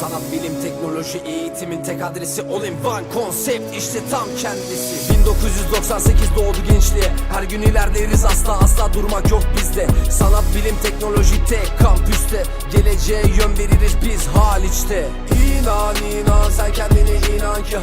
Sanat, bilim, teknoloji, eğitimin tek adresi All in one konsept işte tam kendisi. 1998 doğdu gençliğe. Her gün ilerleriz asla asla durmak yok bizde. Sanat, bilim, teknoloji tek kampüste. Geleceğe yön veririz biz Haliç'te. İnan inan sen kendine inan ki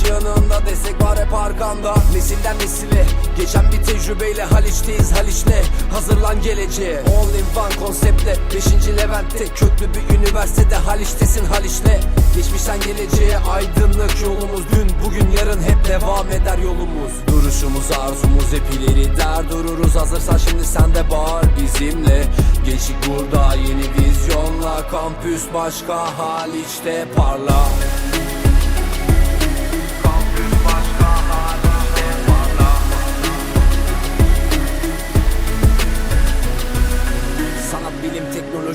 Haliç yanında destek var hep arkanda. Nesilden nesile geçen bir tecrübeyle Haliç'teyiz Haliç'le. Hazırlan geleceğe. All in one konseptle 5. Levent'te. Köklü bir üniversitede Haliç'tesin Haliç'le. Geçmişten geleceğe aydınlık yolumuz. Dün bugün yarın hep devam eder yolumuz. Duruşumuz arzumuz hep ileri der dururuz. Hazırsan şimdi sen de bağır bizimle. Gençlik burada yeni vizyonla. Kampüs başka Haliç'te parla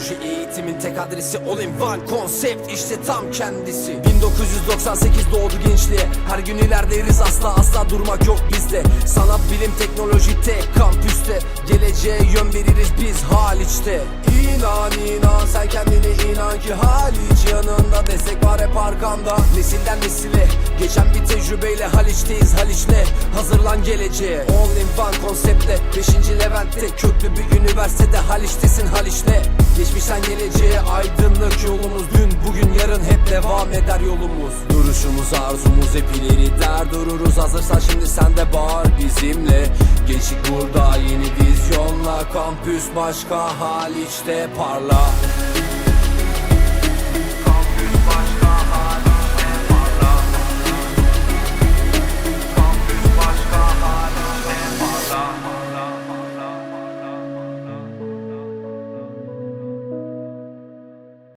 teknoloji, eğitimin tek adresi All in one konsept işte tam kendisi. 1998 doğdu gençliğe. Her gün ilerleriz asla asla durmak yok bizde. Sanat, bilim, teknoloji tek kampüste. Geleceğe yön veririz biz Haliç'te İnan inan sen kendine inan ki Haliç yanında destek var hep arkanda Nesilden nesile geçen bir tecrübeyle Haliç'teyiz Haliç'le Hazırlan geleceğe. All in one konseptle 5. Levent'te. Köklü bir üniversitede Haliç'tesin Haliç'le Geçmişten geleceğe aydınlık yolumuz. Dün bugün yarın hep devam eder yolumuz. Duruşumuz arzumuz hep der dururuz. Hazırsan şimdi sen de bağır bizimle. Gençlik burada yeni vizyonla Kampüs başka Haliç'te parla